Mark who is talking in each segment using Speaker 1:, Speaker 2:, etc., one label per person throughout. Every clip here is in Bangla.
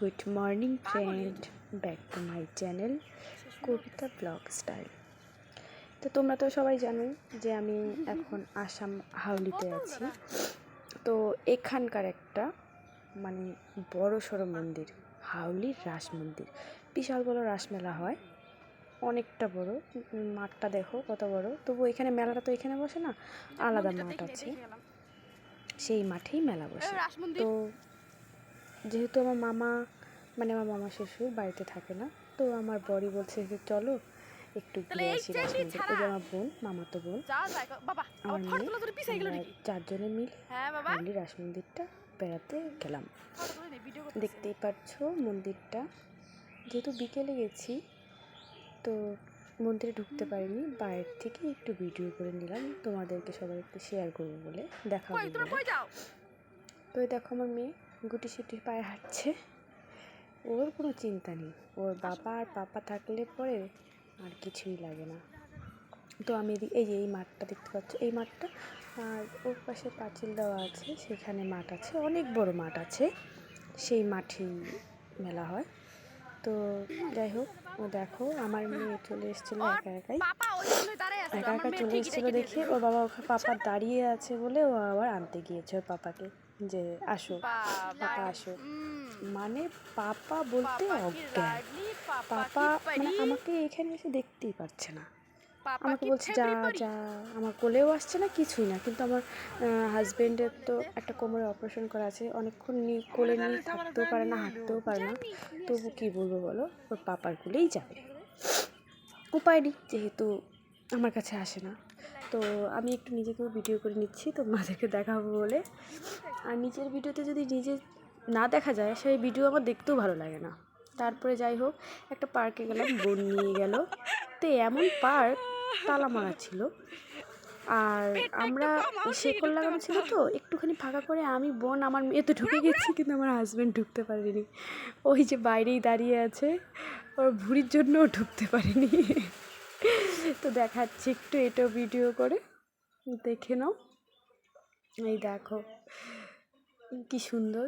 Speaker 1: Good morning friend back to my channel Kabita blog style তো তোমরা তো সবাই জানো যে আমি এখন আসাম হাউলিতে আছি। তো এখানকার একটা মানে বড় সড়ো মন্দির হাউলির রাস মন্দির। বিশাল বড় রাসমেলা হয়। অনেকটা বড়। মাঠটা দেখো কত বড়। তবু এখানে মেলাটা তো এখানে বসে না আলাদা মাঠ আছে। সেই মাঠেই মেলা বসে। তো যেহেতু আমার মামা মানে আমার মামা শ্বশুর বাড়িতে থাকে না তো আমার বড়ি বলছে যে চলো একটু ঘুরে আসি রাসমন্দির ওই যে আমার বোন মামাতো বোন।
Speaker 2: যাওয়া
Speaker 1: আমার মেয়ে চারজনে মিলে
Speaker 2: হ্যাঁ
Speaker 1: রাস মন্দিরটা বেড়াতে গেলাম। দেখতেই পাচ্ছ মন্দিরটা। যেহেতু বিকেলে গেছি তো মন্দিরে ঢুকতে পারিনি। বাইরের থেকে একটু ভিডিও করে নিলাম। তোমাদেরকে সবাই একটু শেয়ার করব বলে। দেখাবো বলে। তো দেখো আমার মেয়ে। গুটি সুটি পায়ে হাঁটছে। ওর কোনো চিন্তা নেই। ওর বাবা আর পাপা থাকলে পরে আর কিছুই লাগে না। তো আমি এই যে এই মাঠটা দেখতে পাচ্ছ এই মাঠটা আর ওর পাশে পাঁচিল দেওয়া আছে সেখানে মাঠ আছে অনেক বড় মাঠ আছে। সেই মাঠেই মেলা হয়। তো যাই হোক ও দেখো আমার মেয়ে চলে এসেছিল একা একাই। একা একা চলে এসেছিল
Speaker 2: এসেছিল
Speaker 1: দেখে ওর বাবা ওখানে পাপা দাঁড়িয়ে আছে বলে ও আবার আনতে গিয়েছে ওর পাপাকে। যে আসো পাপা আসো। মানে পাপা বলতে অজ্ঞান।
Speaker 2: পাপা
Speaker 1: মানে আমাকে এখানে এসে দেখতেই পাচ্ছে না। আমাকে বলছে যা যা আমার কোলেও আসছে না কিছুই না। কিন্তু আমার হাজব্যান্ডের তো একটা কোমরে অপারেশন করা আছে। অনেকক্ষণ নিয়ে কোলে নিয়ে থাকতেও পারে না হাঁটতেও পারে না। তবু কি বলব বলো? ওর পাপার কোলেই যাবে। উপায় নেই যেহেতু আমার কাছে আসে না। তো আমি একটু নিজেকেও ভিডিও করে নিচ্ছি তো তোমাদেরকে দেখাবো বলে। আর নিজের ভিডিওতে যদি নিজে না দেখা যায়, সেই ভিডিও আমার দেখতেও ভালো লাগে না। তারপরে যাই হোক, একটা পার্কে গেলাম, বোন নিয়ে গেল। তো এমন পার্ক, তালা মারা ছিল। আর আমরা শেকল লাগানো ছিল তো, একটুখানি ফাঁকা করে আমি, বোন আমার মেয়ে তো ঢুকে গেছি, কিন্তু আমার হাজব্যান্ড ঢুকতে পারেনি। ওই যে বাইরেই দাঁড়িয়ে আছে, ওর ভুড়ির জন্য ঢুকতে পারেনি। তো দেখাচ্ছি একটু এটা ভিডিও করে। দেখে নাও। এই দেখো, কি সুন্দর,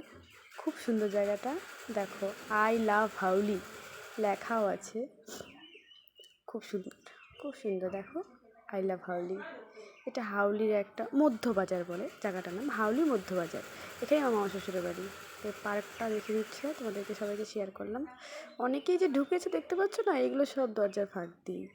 Speaker 1: খুব সুন্দর জায়গাটা। দেখো, আই লাভ হাউলি লেখাও আছে। খুব সুন্দর খুব সুন্দর, দেখো, আই লাভ হাউলি। এটা হাউলির একটা মধ্য বাজার বলে জায়গাটার নাম, হাউলি মধ্য বাজার এটাই আমার মামা শ্বশুরের বাড়ি। তো পার্কটা দেখে দিচ্ছে, তোমাদেরকে সবাইকে শেয়ার করলাম। অনেকেই যে ঢুকেছে, দেখতে পাচ্ছ না? এগুলো সব দরজার ফাঁক দিয়ে।